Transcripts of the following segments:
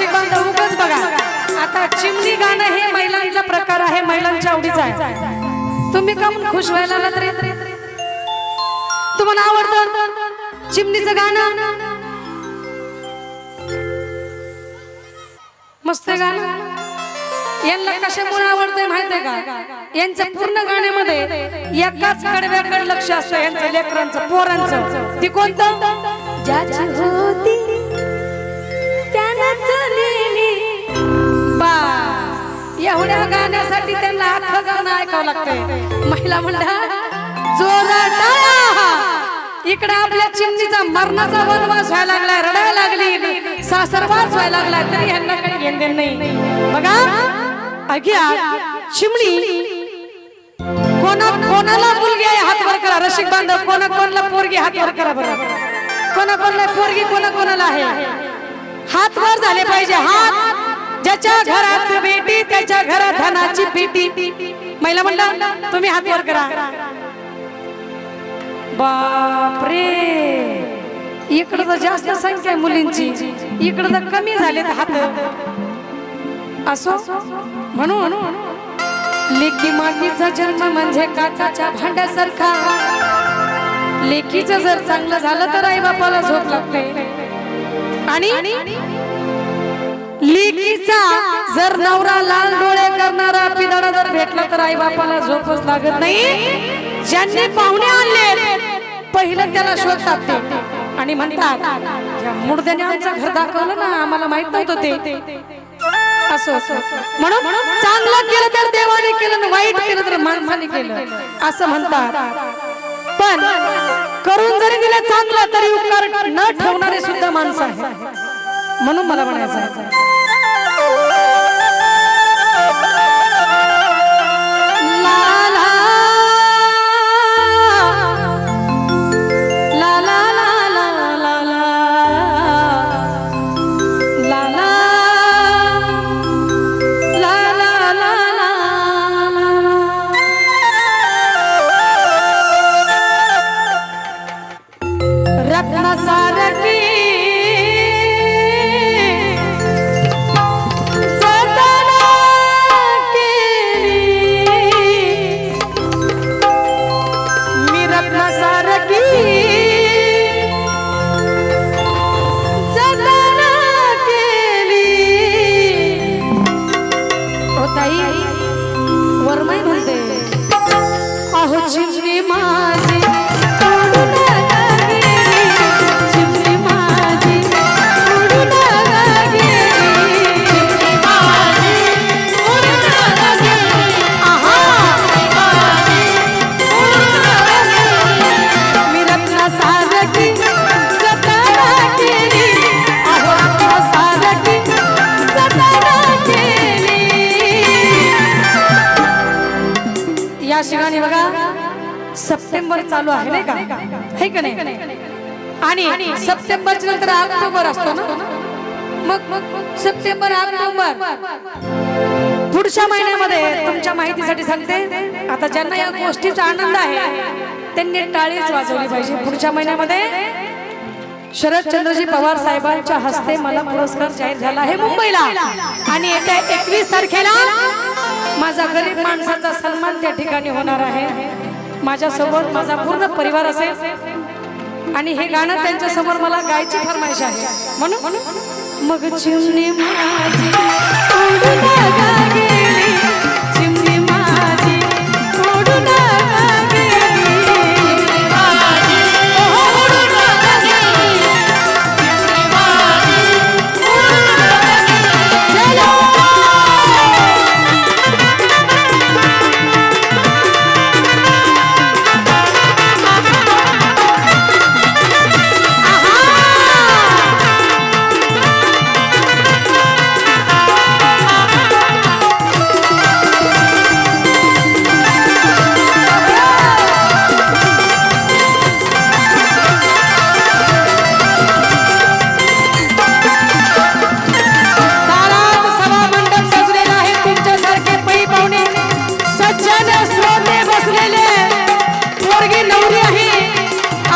रसिक बांधव उगच बघा. आता चिमणी गाणं हे महिलांचा प्रकार आहे महिलांच्या आवडीचा आहे. तुम्ही का म्हणून खुश व्हायला लागलात रे. तुम्हाला आवडतं चिमणीचं गाणं? मस्त गाणं. यांना कशामुळे आवडतंय माहितीये का? यांच्या पूर्ण गाण्यामध्ये एकाच कडव्याकडे लक्ष असतं यांचं लेकरांचं पोरांचं. ती कोणतं? ज्याची होती साठी त्यांना अख्खं गाणं ऐकावं लागतंय. महिला म्हणल्या जोरात इकडे आपल्या चिमणीचा मरणाचा वनवास व्हायला लागलाय रडायला लागली. सासरवास व्हायला लागलाय तरी यांना काही घेण नाही. बघा अघ्या चिमणी कोणा कोणाला मुलगी आहे हात वर करा. रसिक बांधव कोणा कोणाला पोरगी हात वर करा बरं. कोणा कोणाला पोरगी कोणा कोणाला आहे? हात वर झाले पाहिजे. हात ज्याच्या घरात बेटी त्याच्या घरात धनाची पेटी. महिला म्हणलं तुम्ही हात वर करा. बापरे. इकडं तर जास्त संख्या आहे मुलींची. इकडं तर कमी झाले हात. असो? म्हणून. लेखी मातीचा जन्म म्हणजे काचाच्या भांड्यासारखा. लेखीचं जर चांगलं झालं तर आई बापाला झोप लागते. आणि? लेकीचा जर नवरा लाल डोळे करणारा पिदाडा जर भेटला तर आई बापाला झोपच लागत नाही. ज्यांनी पाहुणे आणले पहिलं त्याला शोधतात ते आणि म्हणतात मुर्द्याने आमचं घर दाखवलं ना आम्हाला माहीत नव्हतं ते. असं असं म्हणून चांगलं केलं तर देवाने केलं ना वाईट केलं तर माणसाने केलं. असं म्हणतात. पण करून जरी दिलं चांगलं तरी उपकार न ठेवणारे सुद्धा माणसं आहे म्हणून मला म्हणायचं आहे casa चालू आहे नाही का? हे का नाही? आणि सप्टेंबरच्या नंतर ऑक्टोबर असतो ना? मग मग सप्टेंबर ऑक्टोबर. पुढच्या महिन्यामध्ये तुमच्या माहितीसाठी सांगते. आता ज्यांना या गोष्टीचा आनंद आहे त्यांनी टाळीच वाजवली पाहिजे. पुढच्या महिन्यामध्ये शरदचंद्रजी पवार साहेबांच्या हस्ते मला पुरस्कार जाहीर झाला आहे मुंबईला. आणि येत्या एकवीस तारखेला माझा गरीब माणसाचा सन्मान त्या ठिकाणी होणार आहे. माझ्यासोबत माझा पूर्ण परिवार असेल. आणि हे गाणं त्यांच्यासमोर मला गायची फरमाईश आहे. म्हणून? मग चिमणी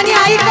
आणि ऐका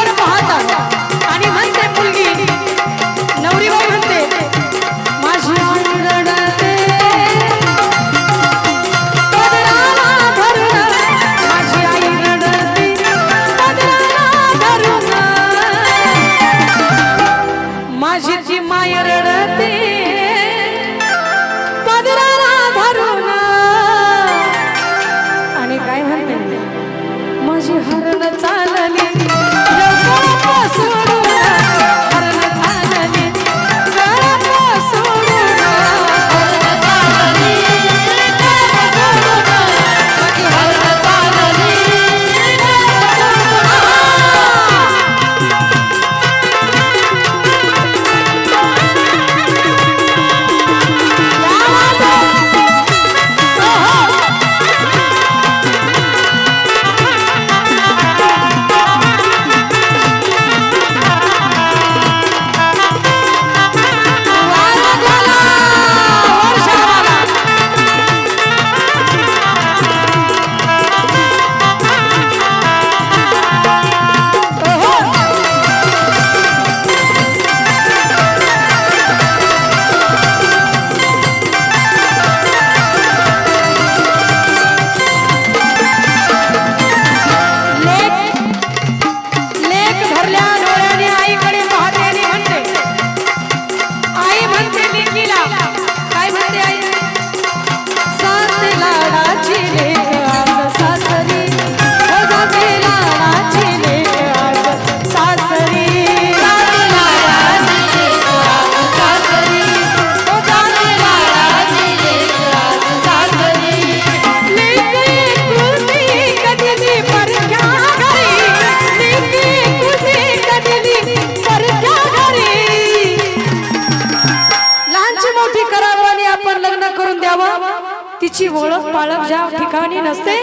नसते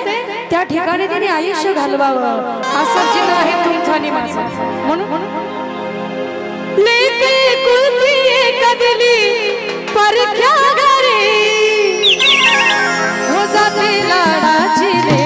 त्या ठिकाणी तिने आयुष्य घालवावं. असं चित्र आहे तुमचा निवास म्हणून परीक्षा घरी हो जाते लाडाची रे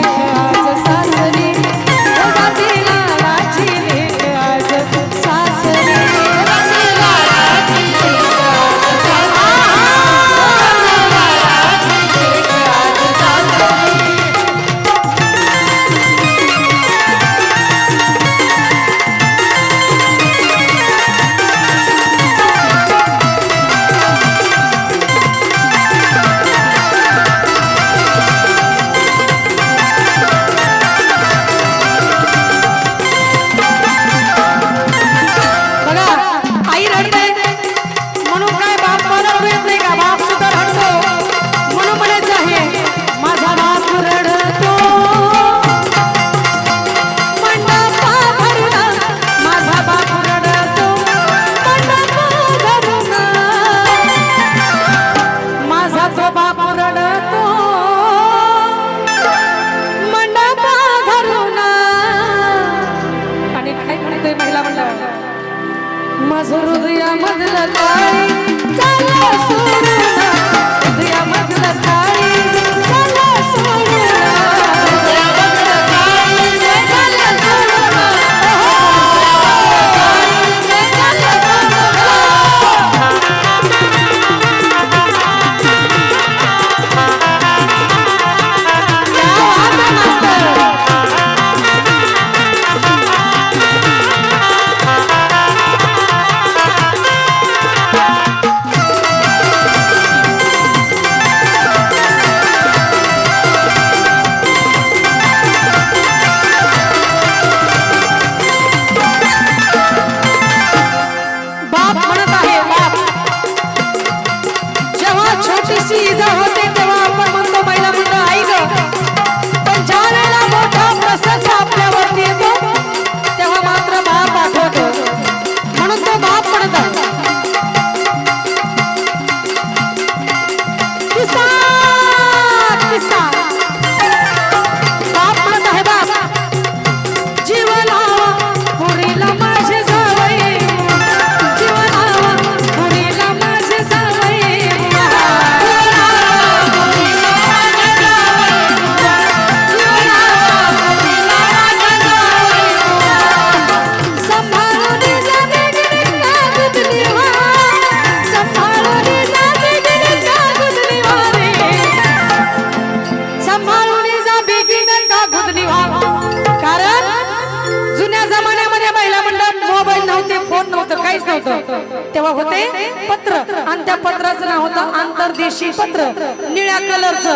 पाठीशी पत्र निळ्या कलरच.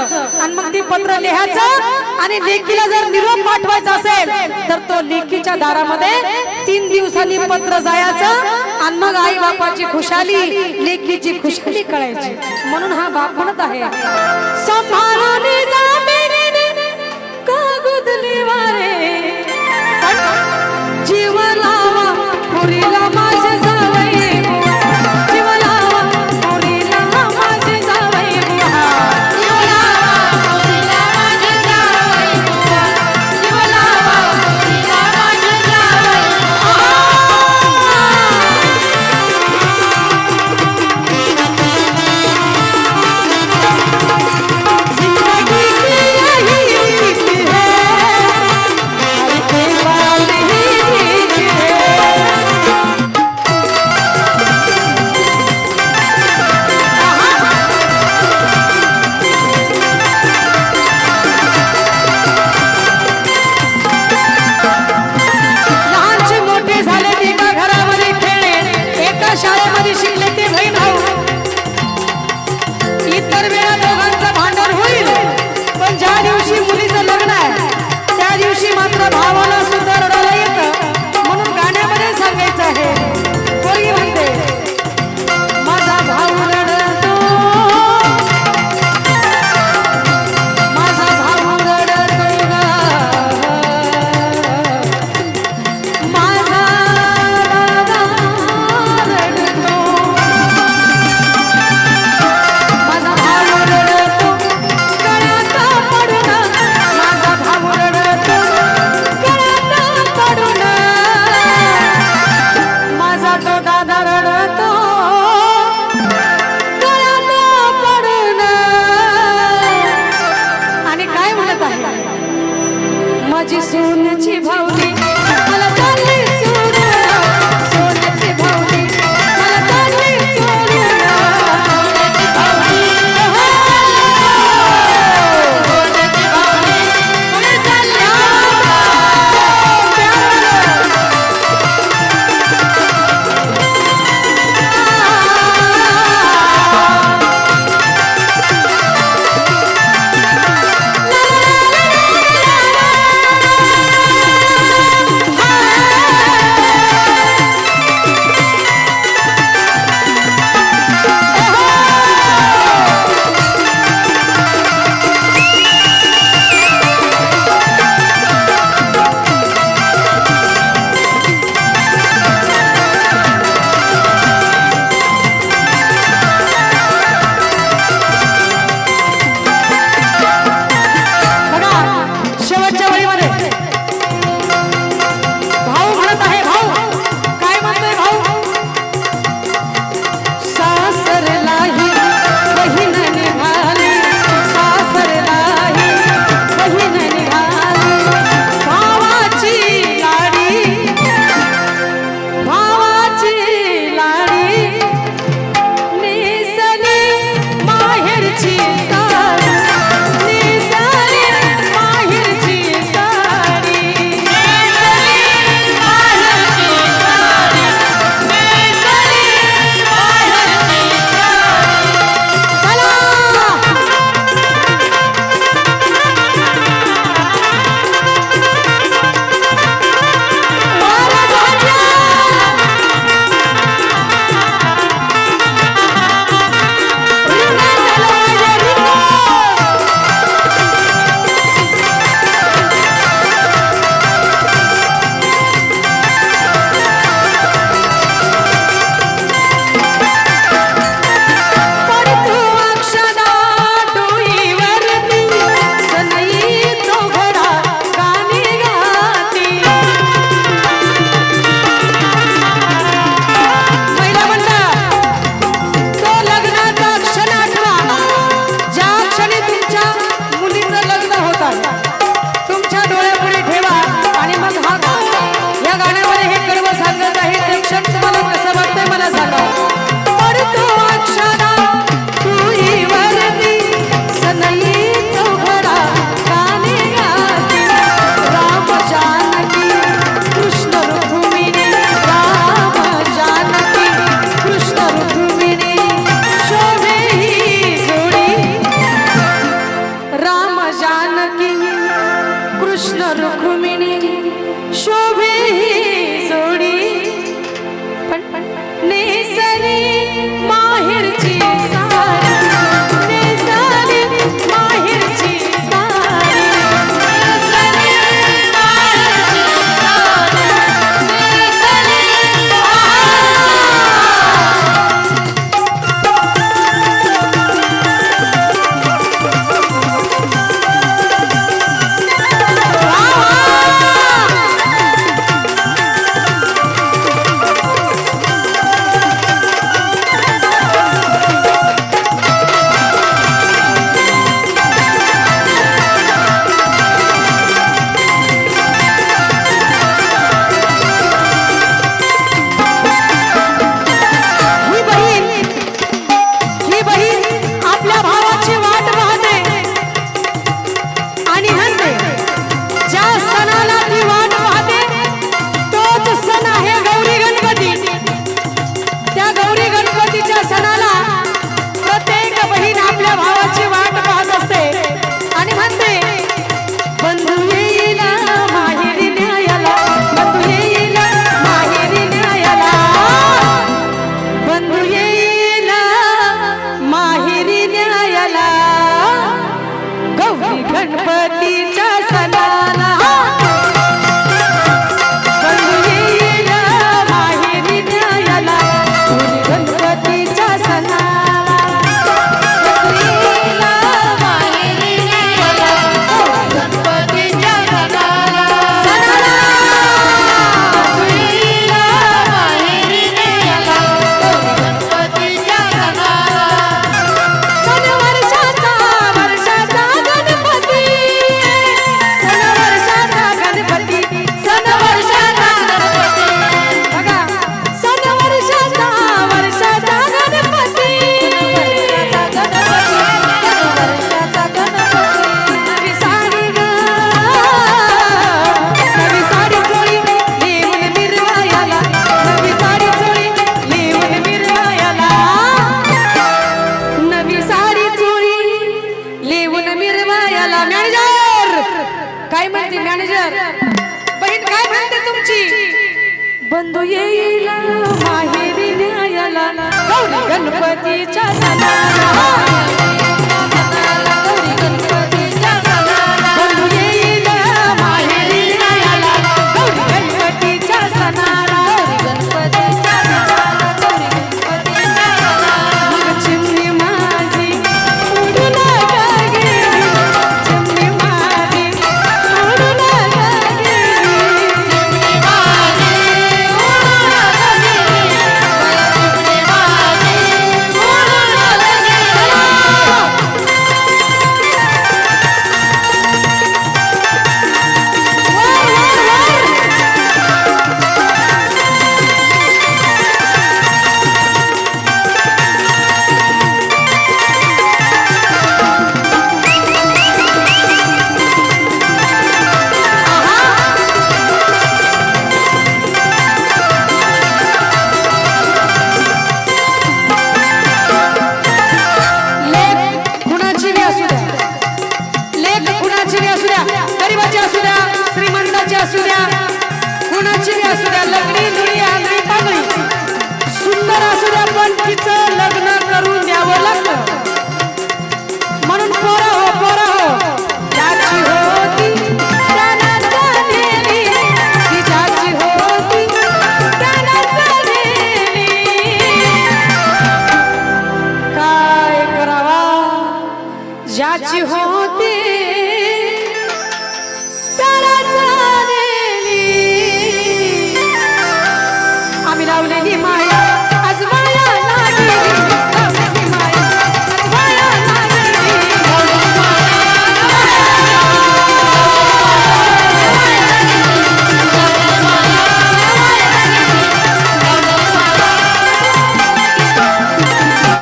आणि मग ती पत्र लिहायचं आणि लेखीला जर निरोप पाठवायचा असेल तर तो लेखीच्या दारामध्ये तीन दिवसांनी पत्र जायचं आणि मग आई बापाची खुशाली लेखीची खुशाली कळायची. म्हणून हा बाप म्हणत आहे